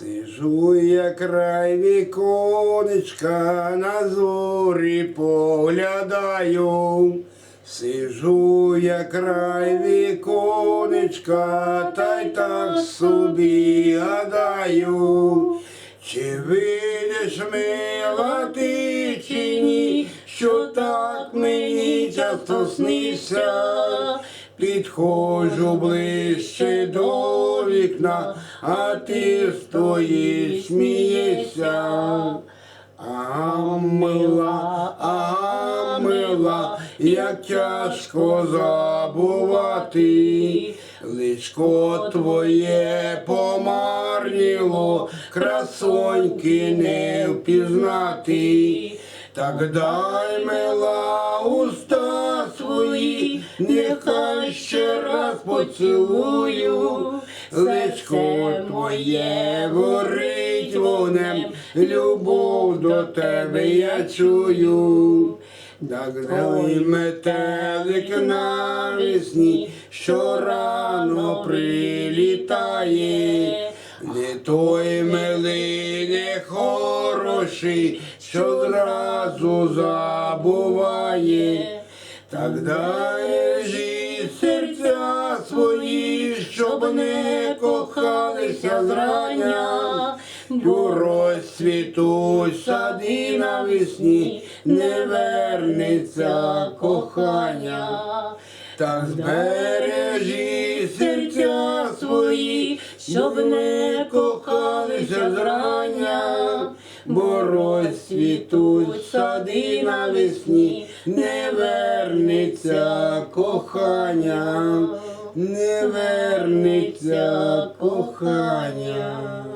Сижу я край віконечка, на зорі поглядаю. Сижу я край віконечка, та й так собі гадаю. Чи видиш мила ти чи ні, що так мені часто сниться? Підходжу ближче до вікна, а ти стоїш, смієшся. А мила, а мила, як тяжко забувати, личко твоє помарніло, красоньки не впізнати. Так дай мила уста свої, нехай ще раз поцілую, личко твоє горить вогнем, любов до тебе я чую. Так дай метелик навесні, що рано прилітає. Не той милий, не хороший, що зразу забуває. Так серця свої, щоб не кохалися зрання. У розцвітуть сади навесні, не вернеться кохання. Так збережи серця свої, щоб не кохалися зрання, бо розцвітуть сади навесні, не вернеться кохання, не вернеться кохання.